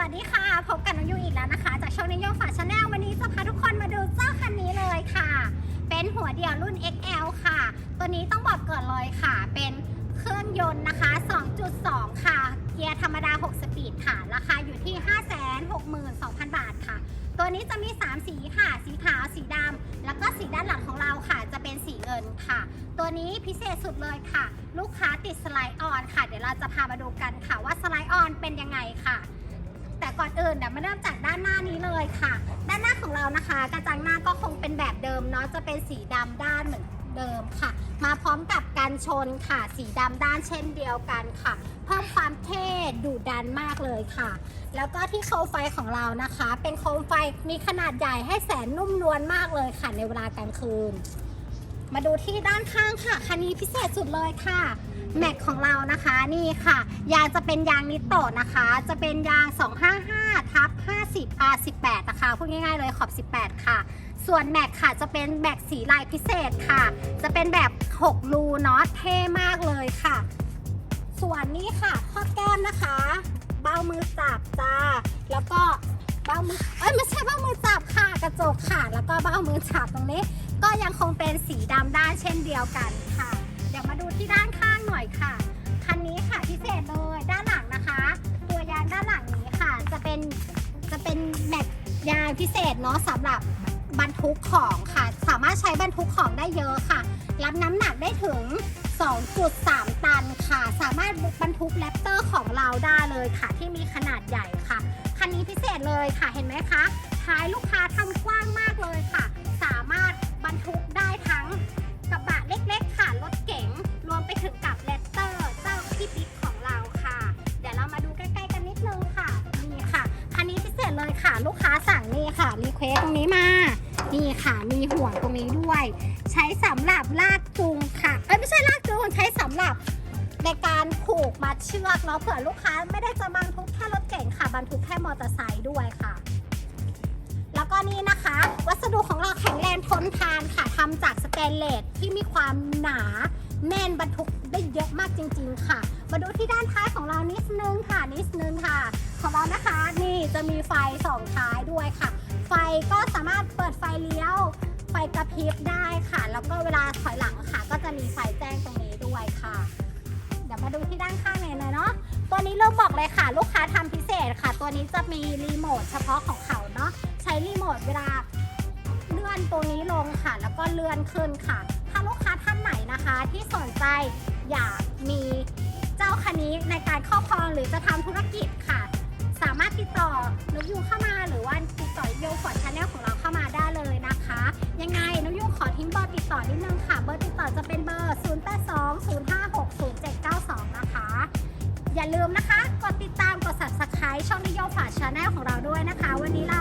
วัสดีค่ะ พบกับน้องยูอีกแล้วนะคะ จากช่องนิยมฝาชาแนลวันนี้จะพาทุกคนมาดูเจ้าคันนี้เลยค่ะ เป็นหัวเดี่ยวรุ่น XL ค่ะ ตัวนี้ต้องบอกก่อนเลยค่ะ เป็นเครื่องยนต์นะคะ 2.2 ค่ะ เกียร์ธรรมดา 6 สปีดค่ะ ราคาอยู่ที่ 562,000 บาทค่ะ ตัวนี้จะมี 3 สีค่ะ สีขาว สีดำ แล้วก็สีด้านหลังของเราค่ะ จะเป็นสีเงินค่ะ ตัวนี้พิเศษสุดเลยค่ะ ลูกค้าติดสไลด์ออนค่ะ เดี๋ยวเราจะพามาดูกันค่ะว่าสไลด์ออนเป็นยังไงค่ะ แต่ก่อนอื่นเดี๋ยวมาเริ่มจากด้านหน้านี้เลยค่ะ ด้านหน้าของเรานะคะ กระจังหน้าก็คงเป็นแบบเดิมเนาะจะเป็นสีดำด้านเหมือนเดิมค่ะ มาพร้อมกับการชนค่ะ สีดำด้านเช่นเดียวกันค่ะ เพิ่มความเท่ดุดันมากเลยค่ะ แล้วก็ที่โคมไฟของเรานะคะ เป็นโคมไฟมีขนาดใหญ่ให้แสนนุ่มนวลมากเลยค่ะในเวลากลางคืน มาดูที่ด้านข้างค่ะคันนี้พิเศษสุดเลยค่ะ แม็กของเรานะคะนี่ค่ะ ยางจะเป็นยางนิโตะนะคะ จะเป็นยาง 255ทับ50 R 18นะคะพูดง่ายๆเลยขอบ 18 ค่ะ ส่วนแม็กค่ะจะเป็นแม็กสีลายพิเศษค่ะ จะเป็นแบบ 6 รูเนาะเท่มากเลยค่ะ ส่วนนี้ค่ะข้อแก้มนะคะ เบ้ามือจับจ้า แล้วก็เบ้ามือเอ้ยไม่ใช่เบ้ามือจับค่ะกระจกค่ะ แล้วก็เบ้ามือจับตรงนี้ ก็ยังคงเป็นสีดำด้านเช่นเดียวกันค่ะ ดี๋ยวมาดูที่ด้านข้างหน่อยค่ะ คันนี้ค่ะพิเศษเลยด้านหลังนะคะ ตัวยางด้านหลังนี้ค่ะ จะเป็นจะเป็นแม็กยางพิเศษเนาะสำหรับบรรทุกของค่ะ สามารถใช้บรรทุกของได้เยอะค่ะ รับน้ำหนักได้ถึง 2.3 ตันค่ะ สามารถบรรทุกแรปเตอร์ของเราได้เลยค่ะ ที่มีขนาดใหญ่ค่ะ คันนี้พิเศษเลยค่ะเห็นไหมคะท้ายลูกค้า ลูกค้าสั่งนี่ค่ะรีเควสตรงนี้มา นี่ค่ะมีห่วงตรงนี้ด้วย ใช้สำหรับลากจูงค่ะเอ้ยไม่ใช่ลากจูงใช้สำหรับในการผูกมัดเชือกเนาะเผื่อลูกค้าไม่ได้จะบรรทุกแค่รถเก๋งค่ะบรรทุกแค่มอเตอร์ไซค์ด้วยค่ะ แล้วก็นี่นะคะ วัสดุของเราแข็งแรงทนทานค่ะทำจากสแตนเลสที่มีความหนา แน่นบรรทุกได้เยอะมากจริง ๆ ค่ะ มาดูที่ด้านท้ายของเรานิดนึงค่ะนิดนึงค่ะ ของเรานะคะนี่จะมีไฟสองท้ายด้วยค่ะ ไฟก็สามารถเปิดไฟเลี้ยว ไฟกระพริบได้ค่ะ แล้วก็เวลาถอยหลังค่ะ ก็จะมีไฟแจ้งตรงนี้ด้วยค่ะ เดี๋ยวมาดูที่ด้านข้างหน่อยเลยเนาะตัวนี้เริ่มบอกเลยค่ะ ลูกค้าทำพิเศษค่ะ ตัวนี้จะมีรีโมทเฉพาะของเขาเนาะใช้รีโมทเวลาเลื่อนตัวนี้ลงค่ะ แล้วก็เลื่อนขึ้นค่ะ ไหนนะคะที่สนใจอยากมีเจ้าคันนี้ในการครอบครองหรือจะทำธุรกิจค่ะ สามารถติดต่อนุยูงเข้ามาหรือว่าติดต่อโยฟอร์ดชาแนลของเราเข้ามาได้เลยนะคะ ยังไงนุยูงขอทิ้งเบอร์ติดต่อนิดนึงค่ะ เบอร์ติดต่อจะเป็นเบอร์ 0 8 2 0 5 6 0 7 9 2 นะคะ อย่าลืมนะคะ กดติดตามกด subscribe ช่องนโยฝาชาแนลของเราด้วยนะคะ วันนี้ลา